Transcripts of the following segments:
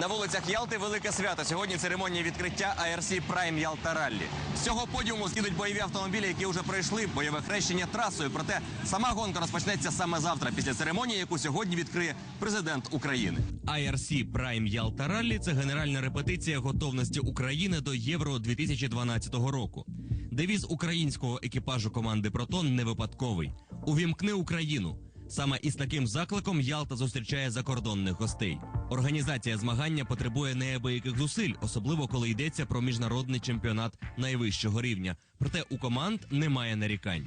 На вулицях Ялти велике свято. Сьогодні церемонія відкриття ARC Prime Ялта Раллі. З цього подіуму скидуть бойові автомобілі, які вже пройшли бойове хрещення трасою. Проте сама гонка розпочнеться саме завтра, після церемонії, яку сьогодні відкриє президент України. ARC Prime Ялта Раллі це генеральна репетиція готовності України до Євро 2012 року. Девіз українського екіпажу команди Протон не випадковий. Увімкни Україну. Саме із таким закликом Ялта зустрічає закордонних гостей. Організація змагання потребує неабияких зусиль, особливо коли йдеться про міжнародний чемпіонат найвищого рівня. Проте у команд немає нарікань.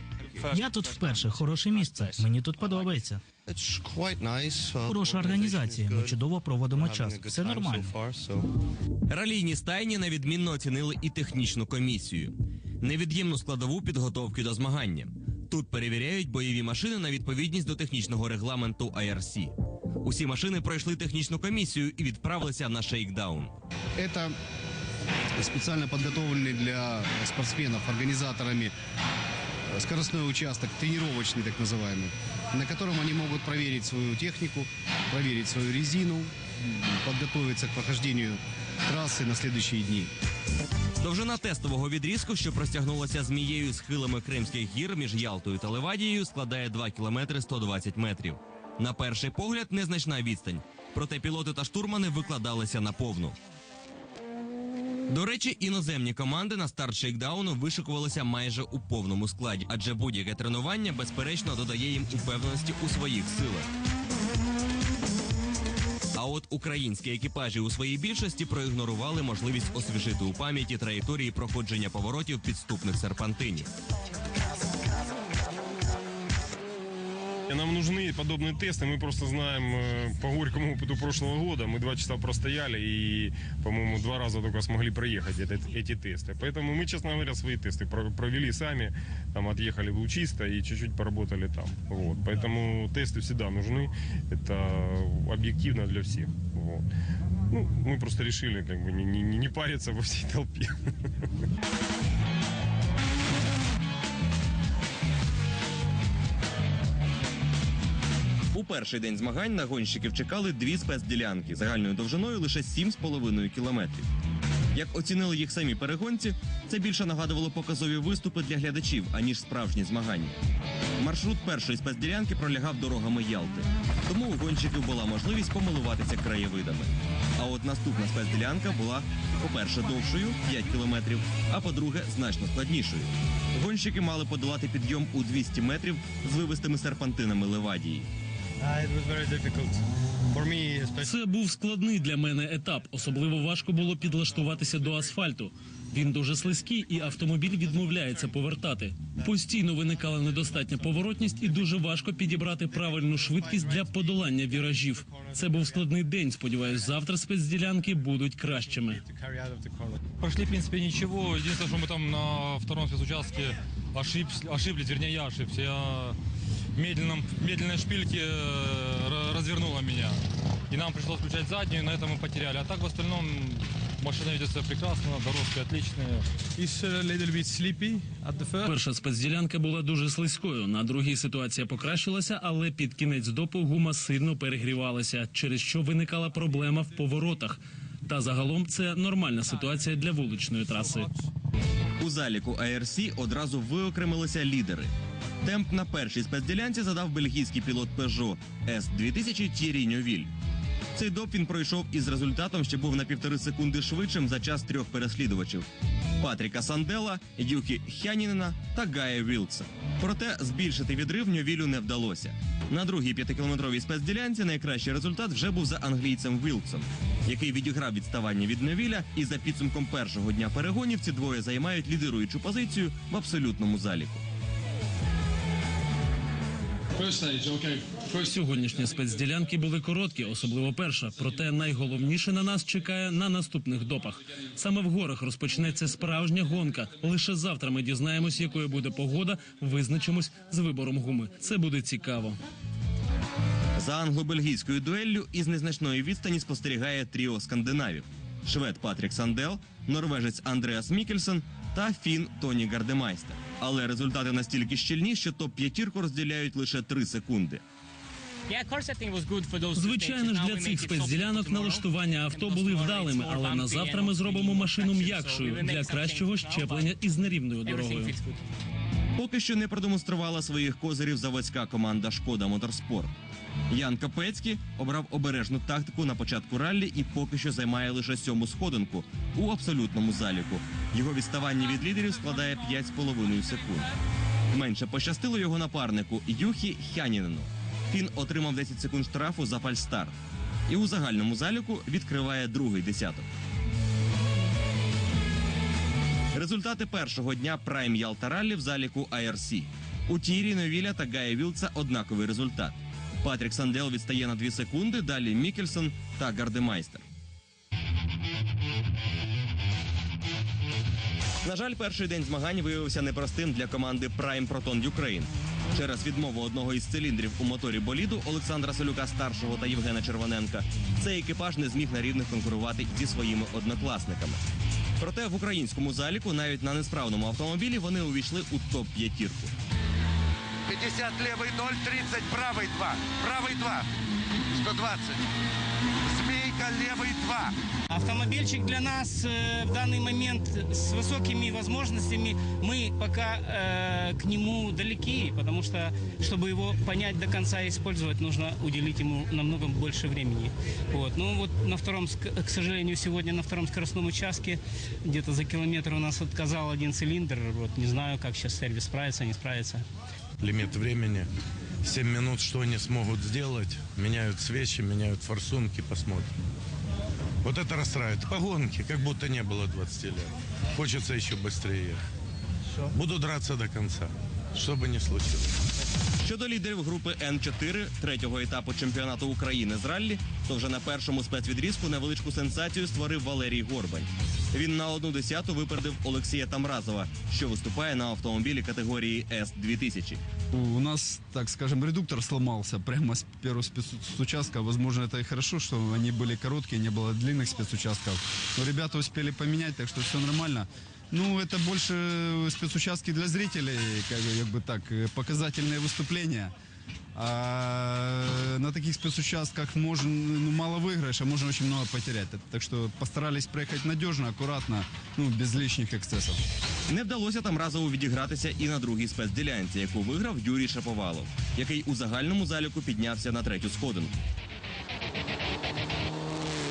Я тут вперше хороше місце. Мені тут подобається. Хороша організація. Ми чудово проводимо час. Все нормально. Ралійні стайні невідмінно оцінили і технічну комісію. Невід'ємну складову підготовки до змагання. Тут перевіряють бойові машини на відповідність до технічного регламенту IRC. Усі машини пройшли технічну комісію і відправилися на шейкдаун. Это специально подготовленный для спортсменов организаторами э, скоростной участок, тренировочный так называемый, на котором они могут проверить свою технику, проверить свою резину, м, подготовиться к прохождению трассы на следующие дни. Довжина тестового відрізку, що простягнулася змією схилами Кримських гір між Ялтою та Левадією, складає 2 кілометри 120 метрів. На перший погляд незначна відстань. Проте пілоти та штурмани викладалися наповну. До речі, іноземні команди на старт шейкдауну вишикувалися майже у повному складі, адже будь-яке тренування безперечно додає їм упевненості у своїх силах. А от українські екіпажі у своїй більшості проігнорували можливість освіжити у пам'яті траєкторії проходження поворотів підступних серпантинів. Нам нужны подобные тесты. Мы просто знаем э, по горькому опыту прошлого года. Мы два часа простояли и, по-моему, два раза только смогли проехать этот- эти тесты. Поэтому мы, честно говоря, свои тесты про- провели сами. Там отъехали в Лучисто и чуть-чуть поработали там. Вот. Поэтому тесты всегда нужны. Это объективно для всех. Вот. Ну, мы просто решили как бы не, не- не париться во всей толпе. У перший день змагань на гонщиків чекали дві спецділянки загальною довжиною лише 7,5 кілометрів. Як оцінили їх самі перегонці, це більше нагадувало показові виступи для глядачів, аніж справжні змагання. Маршрут першої спецділянки пролягав дорогами Ялти, тому у гонщиків була можливість помилуватися краєвидами. А от наступна спецділянка була, по-перше, довшою 5 кілометрів, а по-друге, значно складнішою. Гонщики мали подолати підйом у 200 метрів з вивистими серпантинами Левадії. Uh. Це був складний для мене етап. Особливо важко було підлаштуватися до асфальту. Він дуже слизький, і автомобіль відмовляється повертати. Постійно виникала недостатня поворотність, і дуже важко підібрати правильну швидкість для подолання віражів. Це був складний день. Сподіваюсь, завтра спецділянки будуть кращими. Прошли, в принципе, ничего. Единственное, что мы там на втором спецучастке ошибs, ошиблись, вернее, я ошибся. Я медленном, медленной шпильке э, ра- развернула меня. И нам пришлось включать заднюю, и на этом мы потеряли. А так, в остальном, машина ведет себя прекрасно, дорожки отличные. It's a little bit sleepy at the first. Перша спецділянка була дуже слизькою. На другій ситуація покращилася, але під кінець допу гума сильно перегрівалася, через що виникала проблема в поворотах. Та загалом це нормальна ситуація для вуличної траси. У заліку ARC одразу виокремилися лідери. Темп на першій спецділянці задав бельгійський пілот Peugeot S2000 Т'єрі Ньовіль. Цей доп він пройшов із результатом, що був на півтори секунди швидшим за час трьох переслідувачів: Патріка Сандела, Юхі Хянінена та Гая Вілкса. Проте збільшити відрив Ньовілю не вдалося. На другій п'ятикілометровій спецділянці найкращий результат вже був за англійцем Вілксом, який відіграв відставання від Ньовіля, і за підсумком першого дня перегонів ці двоє займають лідируючу позицію в абсолютному заліку. Сьогоднішні спецділянки були короткі, особливо перша. Проте найголовніше на нас чекає на наступних допах. Саме в горах розпочнеться справжня гонка. Лише завтра ми дізнаємось, якою буде погода, визначимось з вибором гуми. Це буде цікаво. За англо-бельгійською дуеллю із незначної відстані спостерігає тріо скандинавів: швед Патрік Сандел, норвежець Андреас Мікельсен та фін Тоні Гардемайстер. Але результати настільки щільні, що топ-п'ятірку розділяють лише 3 секунди. Звичайно ж, для цих спецділянок налаштування авто були вдалими, але на завтра ми зробимо машину м'якшою для кращого щеплення із нерівною дорогою. Поки що не продемонструвала своїх козирів заводська команда Шкода Моторспорт. Ян Капецький обрав обережну тактику на початку раллі і поки що займає лише сьому сходинку у абсолютному заліку. Його відставання від лідерів складає 5,5 секунд. Менше пощастило його напарнику Юхі Хянінену. Він отримав 10 секунд штрафу за фальстарт. І у загальному заліку відкриває другий десяток. Результати першого дня Прайм Ялта Раллі в заліку IRC. У Тірі Новіля та Гая Вілца однаковий результат. Патрік Сандел відстає на 2 секунди, далі Мікельсон та Гардемайстер. На жаль, перший день змагань виявився непростим для команди Prime Proton Ukraine. Через відмову одного із циліндрів у моторі боліду Олександра Солюка старшого та Євгена Червоненка цей екіпаж не зміг на рівних конкурувати зі своїми однокласниками. Проте в українському заліку навіть на несправному автомобілі вони увійшли у топ п'ятірку. 50 левый 0, 30 правый 2. Правый 2. 120. Змейка левый 2. Автомобильчик для нас э, в данный момент с высокими возможностями. Мы пока э, к нему далеки, потому что, чтобы его понять до конца и использовать, нужно уделить ему намного больше времени. Вот. Ну вот на втором, к сожалению, сегодня на втором скоростном участке где-то за километр у нас отказал один цилиндр. Вот не знаю, как сейчас сервис справится, не справится. лимит времени. 7 минут, что они смогут сделать. Меняют свечи, меняют форсунки, посмотрим. Вот это расстраивает. По гонке, как будто не было 20 лет. Хочется еще быстрее ехать. Буду драться до конца, что бы ни случилось. Щодо лідерів групи Н4 третього етапу чемпіонату України з раллі, то вже на першому спецвідрізку невеличку сенсацію створив Валерій Горбань. Він на одну десяту випередив Олексія Тамразова, що виступає на автомобілі категорії С 2000 У нас, так скажем, редуктор сломался прямо с первого спецучастка. Возможно, это и хорошо, что они были короткие, не было длинных спецучастков. Но ребята успели поменять, так что все нормально. Ну, это больше спецучастки для зрителей, как, бы- как бы так, э, показательные выступления. А на таких спецучастках можно, ну, мало выиграешь, а можно очень много потерять. Так что постарались проехать надежно, аккуратно, ну, без лишних эксцессов. Не вдалося Тамразову відігратися і на другій спецділянці, яку виграв Юрій Шаповалов, який у загальному заліку піднявся на третю сходинку.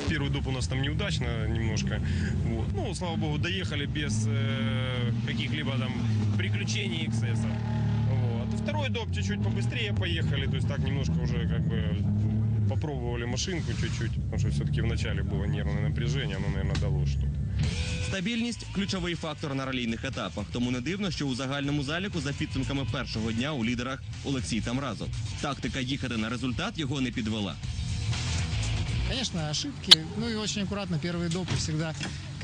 Первый доп у нас там неудачно немножко. Вот. Ну, слава богу, доехали без э, каких-либо там приключений и эксцессов. Вот. И второй доп чуть-чуть побыстрее поехали, то есть так немножко уже как бы попробовали машинку чуть-чуть, потому что все-таки в начале было нервное напряжение, оно, наверное, дало что-то. Стабільність ключовий фактор на ралійних етапах. Тому не дивно, що у загальному заліку за підсумками першого дня у лідерах Олексій Тамразов. Тактика їхати на результат його не підвела. Конечно, ошибки. Ну и очень аккуратно первые допы всегда,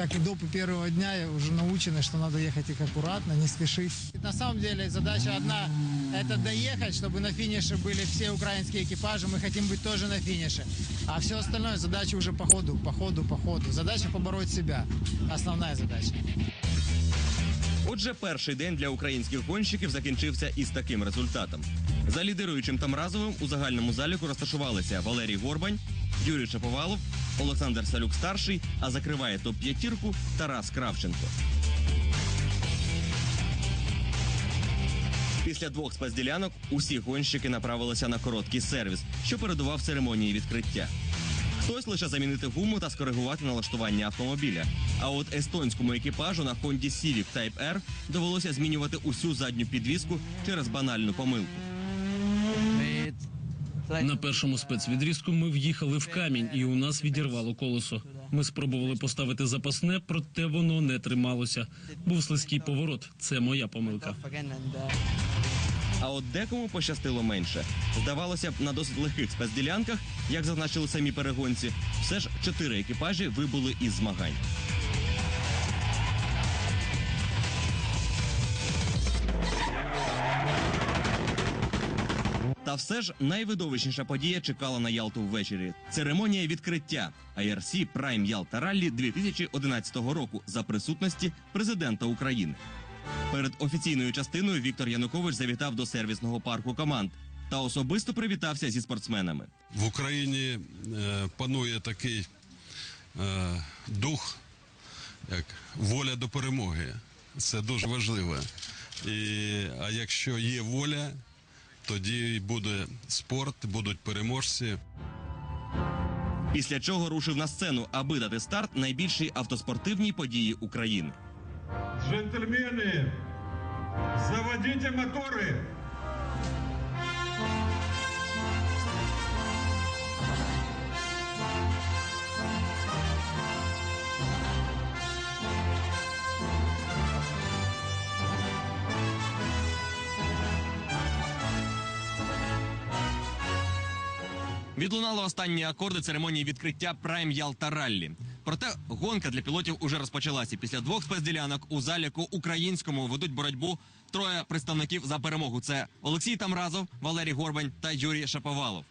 как и допы первого дня, уже научены, что надо ехать их аккуратно, не спешить. На самом деле задача одна – это доехать, чтобы на финише были все украинские экипажи. Мы хотим быть тоже на финише. А все остальное задача уже по ходу, по ходу, по ходу. Задача побороть себя. Основная задача. Отже, перший день для українських гонщиків закінчився із таким результатом. За лідируючим Тамразовим у загальному заліку розташувалися Валерій Горбань, Юрій Шаповалов, Олександр Салюк старший, а закриває топ-п'ятірку Тарас Кравченко. Після двох спецділянок усі гонщики направилися на короткий сервіс, що передував церемонії відкриття. Хтось лише замінити гуму та скоригувати налаштування автомобіля. А от естонському екіпажу на Honda Civic Type R довелося змінювати усю задню підвіску через банальну помилку. На першому спецвідрізку ми в'їхали в камінь, і у нас відірвало колесо. Ми спробували поставити запасне, проте воно не трималося. Був слизький поворот. Це моя помилка. А от декому пощастило менше. Здавалося б, на досить легких спецділянках, як зазначили самі перегонці, все ж чотири екіпажі вибули із змагань. Та все ж найвидовищніша подія чекала на Ялту ввечері. Церемонія відкриття IRC Prime Ялта Раллі 2011 року за присутності президента України. Перед офіційною частиною Віктор Янукович завітав до сервісного парку команд. та особисто привітався зі спортсменами. В Україні е, панує такий е, дух, як воля до перемоги. Це дуже важливо. І, а якщо є воля, тоді і буде спорт, будуть переможці. Після чого рушив на сцену, аби дати старт найбільшій автоспортивній події України. Джентльмени, заводіть моторы! Відлунали останні акорди церемонії відкриття Прайм Ялта Раллі. Проте гонка для пілотів уже розпочалася. Після двох спецділянок у заліку українському ведуть боротьбу троє представників за перемогу. Це Олексій Тамразов, Валерій Горбань та Юрій Шаповалов.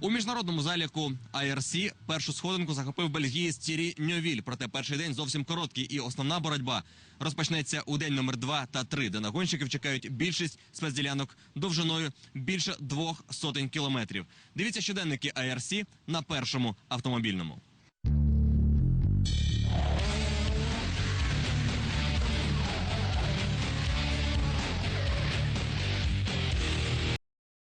У міжнародному заліку IRC першу сходинку захопив бельгієць Тірі Ньовіль. Проте перший день зовсім короткий, і основна боротьба розпочнеться у день номер 2 та 3, де на гонщиків чекають більшість спецділянок довжиною більше двох сотень кілометрів. Дивіться щоденники IRC на першому автомобільному.